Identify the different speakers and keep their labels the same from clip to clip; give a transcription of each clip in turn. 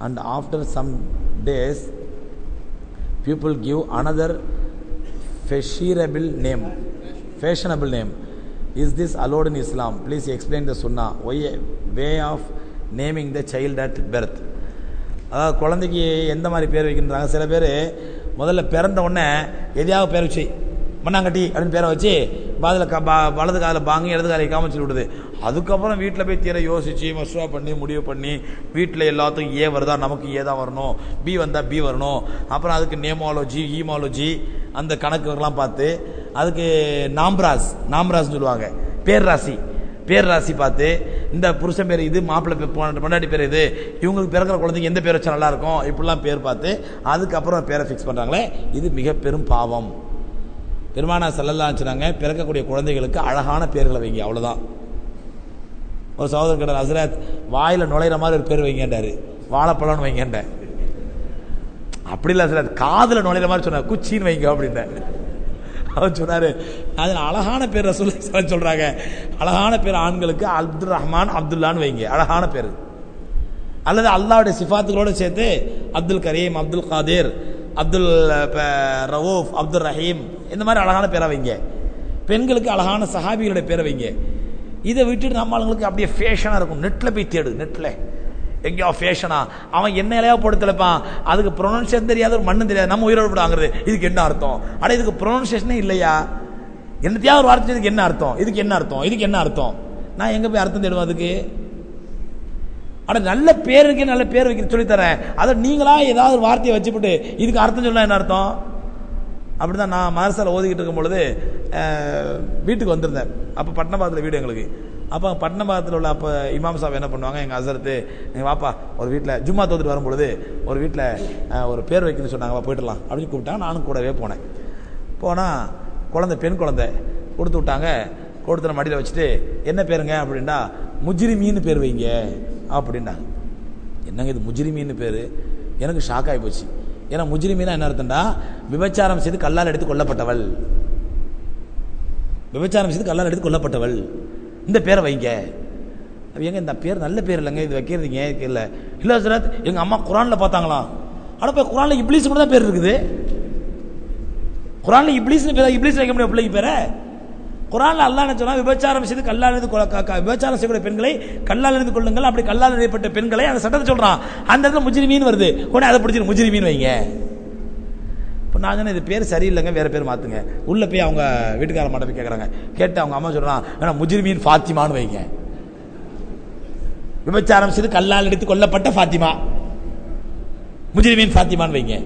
Speaker 1: and after some days people give another fashionable name fashionable name is this allowed in islam please explain the sunnah why a way of naming the child at birth அதாவது குழந்தைக்கு எந்த மாதிரி பேர் வைக்கின்றாங்க சில பேர் முதல்ல பிறந்த உடனே எதையாவது பேர் வச்சு மண்ணாங்கட்டி அப்படின்னு பேரை வச்சு பாதில் க வலது காதில் பாங்கி இடது காலை காமிச்சு விடுது. அதுக்கப்புறம் வீட்டில் போய் தீர யோசித்து மசுவா பண்ணி முடிவு பண்ணி வீட்டில் எல்லாத்துக்கும் ஏ வருதா? நமக்கு ஏ தான் வரணும். பி வந்தால் பி வரணும். அப்புறம் அதுக்கு நேமாலஜி ஈமாலஜி அந்த கணக்குலாம் பார்த்து அதுக்கு நாம்ராஸ் நாம்ராஸ்னு சொல்லுவாங்க. பேர் ராசி. பேர் ராசி பார்த்து இந்த புருஷன் பேர் இது மாப்பிள்ளை பேர் பொண்டாட்டி பேர் இது இவங்களுக்கு பிறக்கிற குழந்தைங்க எந்த பேர் வச்சா நல்லாயிருக்கும் இப்படிலாம் பேர் பார்த்து அதுக்கப்புறம் பேரை ஃபிக்ஸ் பண்ணுறாங்களே இது மிக பெரும் பாவம். பெருமானா செல்லலாம் சொன்னாங்க பிறக்கக்கூடிய குழந்தைகளுக்கு அழகான பேர்களை வைங்க அவ்வளோதான் ஒரு சகோதரர் கிட்ட ஹசரத் வாயில் நுழையிற மாதிரி ஒரு பேர் வைங்கன்றாரு. வாழைப்பழம்னு வைங்கன்ட்டேன் அப்படி இல்லை ஹசரத் காதில் நுழையிற மாதிரி சொன்னார். குச்சின்னு வைங்க அப்படின்ட்டேன் அவர் சொன்னார் அதில் அழகான பேர் ரசூல் சொல்கிறாங்க அழகான பேர் ஆண்களுக்கு அப்துல் ரஹ்மான் அப்துல்லான்னு வைங்க. அழகான பேர். அல்லது அல்லாவுடைய சிஃபாத்துகளோட சேர்த்து அப்துல் கரீம் அப்துல் காதேர் அப்துல் ப- ரவூஃப் அப்துல் ரஹீம் இந்த மாதிரி அழகான பேரை வைங்க. பெண்களுக்கு அழகான சஹாபிகளுடைய பேரை வைங்க. இதை விட்டுட்டு நம்ம ஆளுங்களுக்கு அப்படியே ஃபேஷனாக இருக்கும். நெட்டில் போய் தேடு நெட்டில் எங்கேயோ ஃபேஷனா அவன் என்ன இலையா போட்டு தெளிப்பான். அதுக்கு ப்ரொனன்சியேஷன் தெரியாத ஒரு மண்ணும் தெரியாது. நம்ம உயிரோடு போட்டு வாங்குறது இதுக்கு என்ன அர்த்தம்? ஆனால் இதுக்கு ப்ரொனன்சியேஷனே இல்லையா? என்னத்தையாவது ஒரு வார்த்தை இதுக்கு என்ன அர்த்தம்? இதுக்கு என்ன அர்த்தம்? இதுக்கு என்ன அர்த்தம்? நான் எங்கே போய் அர்த்தம் தேடுவேன் அதுக்கு? ஆனால் நல்ல பேருக்கு நல்ல பேர் வைக்க சொல்லித்தரேன். அதை நீங்களாக ஏதாவது ஒரு வார்த்தையை வச்சுப்புட்டு இதுக்கு அர்த்தம் சொன்னா என்ன அர்த்தம்? அப்படிதான் நான் மதரசாவில் ஓதிக்கிட்டு இருக்கும் பொழுது வீட்டுக்கு வந்திருந்தேன். அப்போ பட்டணபாதத்தில் வீடு எங்களுக்கு. அப்போ பட்டணபாதத்தில் உள்ள அப்போ இமாம் சாப் என்ன பண்ணுவாங்க எங்கள் அசரத்து எங்கள் வாப்பா ஒரு வீட்டில் ஜும்மா தோத்துட்டு வரும்பொழுது ஒரு வீட்டில் ஒரு பேர் வைக்கணும்னு சொன்னாங்க போயிடலாம் அப்படின்னு கூப்பிட்டாங்க நானும் கூடவே போனேன். போனால் குழந்தை பெண் குழந்தை கொடுத்து விட்டாங்க. கொடுத்து மடியில் வச்சுட்டு என்ன பேருங்க? அப்படின்னா முஜிரிமின்னு பேர் வைங்க. அப்படின்னாங்க. என்னங்க இது முஜிரிமின்னு பேர்? எனக்கு ஷாக் ஆகி போச்சு. ஏன்னா முஜிரிமினா என்ன அர்த்தம்டா? விபச்சாரம் செய்து கல்லால் எடுத்து கொல்லப்பட்டவள். விபச்சாரம் செய்து கல்லால் எடுத்து கொல்லப்பட்டவள். இந்த பேரை வைங்க. அது ஏங்க இந்த பேர் நல்ல பேர் இல்லைங்க? இது வைக்கிறதுங்க இல்லை இல்லை சரத் எங்கள் அம்மா குரானில் பார்த்தாங்களாம் ஆனால் இப்போ குரானில் இப்ளீஸ் கூட தான் பேர் இருக்குது. குரான்ல இப்ளீஸ்னு பேர் இப்ளீஸ் வைக்க முடியும் பிள்ளைக்கு பேரை? குரான்ல அல்லா என்ன சொன்னா விபச்சாரம் செய்து கல்லால் இருந்து க- விபச்சாரம் செய்யக்கூடிய பெண்களை கல்லால் இருந்து கொள்ளுங்கள். அப்படி கல்லால் நிறையப்பட்ட பெண்களை அந்த சட்டத்தை சொல்றான். அந்த இடத்துல முஜிரி மீன் வருது. உடனே அதை பிடிச்சி முஜிரிமீன் வைங்க. இப்போ நான் சொன்னேன் இது பேர் சரியில்லைங்க வேற பேர் மாத்துங்க. உள்ள போய் அவங்க வீட்டுக்கார மாட்ட போய் கேட்குறாங்க கேட்டு அவங்க அம்மா சொல்றான் வேணா முஜிரி மீன் ஃபாத்திமான்னு வைங்க. விபச்சாரம் செய்து கல்லால் எடுத்து கொல்லப்பட்ட ஃபாத்திமா. முஜிரி மீன் ஃபாத்திமான்னு வைங்க.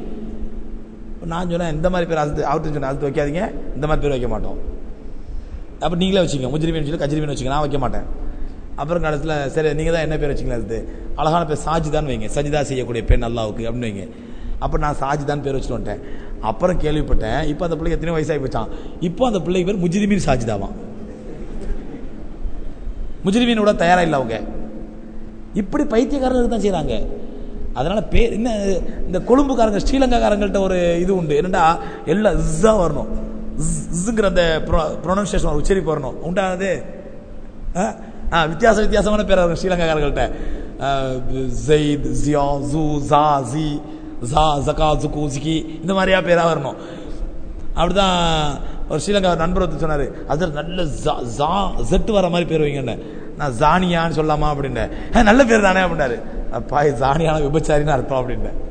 Speaker 1: நான் சொன்னேன் இந்த மாதிரி பேர் அழுத்து அவர்கிட்ட சொன்னேன் அழுத்து வைக்காதீங்க. இந்த மாதிரி பேர் வைக்க மாட்டோம். அப்போ நீங்களே வச்சுங்க முஜிரிமீன் சொல்லி கஜிரிமீன் வச்சுங்க நான் வைக்க மாட்டேன். அப்புறம் கடைசியில் சரி நீங்கள் தான் என்ன பேர் வச்சிங்களா அது? அழகான பேர் சாஜிதான் வைங்க. சஜிதா செய்யக்கூடிய பெண் அல்லாவுக்கு அப்படின்னு வைங்க. அப்போ நான் சாஜிதான் பேர் வச்சுட்டு வந்துட்டேன். அப்புறம் கேள்விப்பட்டேன். இப்போ அந்த பிள்ளைக்கு எத்தனை வயசாகி போச்சான் இப்போ அந்த பிள்ளைக்கு பேர் முஜிரிமீன் சாஜிதாவான் முஜ்ரிமீன் விட தயாராக இல்லை அவங்க. இப்படி பைத்தியக்காரர்கள் தான் செய்கிறாங்க அதனால் பேர் என்ன இந்த கொழும்புக்காரங்க ஸ்ரீலங்காக்காரங்கள்ட்ட ஒரு இது உண்டு. என்னடா எல்லாம் இஸ்ஸாக வரணும். இஸ்- அந்த ப்ரொனன்சியேஷன் உச்சரிப்பு வரணும். உண்டானது ஆ? ஆ வித்தியாச வித்தியாசமான பேர் வரும் ஜெயித் ஜியா ஜூ ஜா ஜி ஜா ஜகா ஜுகு ஜிகி இந்த மாதிரியா பேராக வரணும். அப்படிதான் ஒரு ஸ்ரீலங்கா ஒரு நண்பர் வந்து சொன்னார். அது நல்ல ஜா- ஜா ஜெட்டு வர மாதிரி பேர் வைங்கன்னு. நான் ஜானியான்னு சொல்லாமா? அப்படின்னேன். நல்ல பேர் தானே? அப்படின்னாரு. அப்பா ஜானியான விபச்சாரின்னு அர்த்தம். அப்படின்னேன்.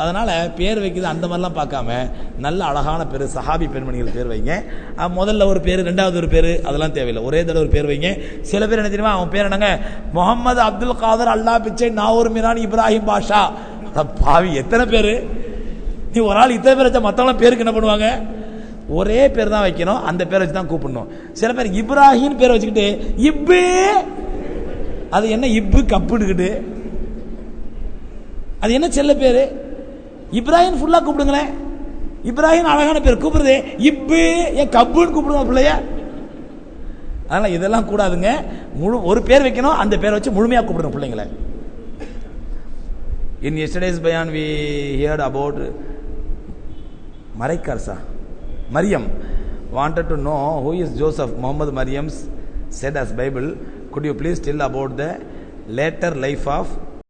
Speaker 1: அதனால் பேர் வைக்கிறது அந்த மாதிரிலாம் பார்க்காம நல்ல அழகான பேர் சஹாபி பெண்மணிகள் பேர் வைங்க. முதல்ல ஒரு பேர் ரெண்டாவது ஒரு பேர் அதெல்லாம் தேவையில்லை. ஒரே தடவை ஒரு பேர் வைங்க. சில பேர் என்ன தெரியுமா அவன் பேர் என்னங்க? முகமது அப்துல் காதர் அல்லா பிச்சை நாவூர் மிரான் இப்ராஹிம் பாஷா. பாவி எத்தனை பேர்? நீ ஒரு ஆள் இத்தனை பேர் வச்சா மற்றவங்களாம் பேருக்கு என்ன பண்ணுவாங்க? ஒரே பேர் தான் வைக்கணும். அந்த பேரை வச்சு தான் கூப்பிடணும். சில பேர் இப்ராஹிம் பேரை வச்சுக்கிட்டு இப்பு! அது என்ன இப்பு கப்புடுக்கிட்டு அது என்ன செல்ல பேரு? இப்ராஹிம் ஃபுல்லாக கூப்பிடுங்களேன். இப்ராஹிம் அழகான பேர் கூப்பிடுறது. இப்பு ஏன் கப்புன்னு கூப்பிடுங்க பிள்ளைய? அதனால் இதெல்லாம் கூடாதுங்க. முழு ஒரு பேர் வைக்கணும் அந்த பேரை வச்சு முழுமையாக கூப்பிடணும் பிள்ளைங்களை. In yesterday's bayan we heard about மரைக்கார்சா Mariyam. Wanted to know who is Joseph Muhammad Maryam's said as Bible. Could you please tell about the later life of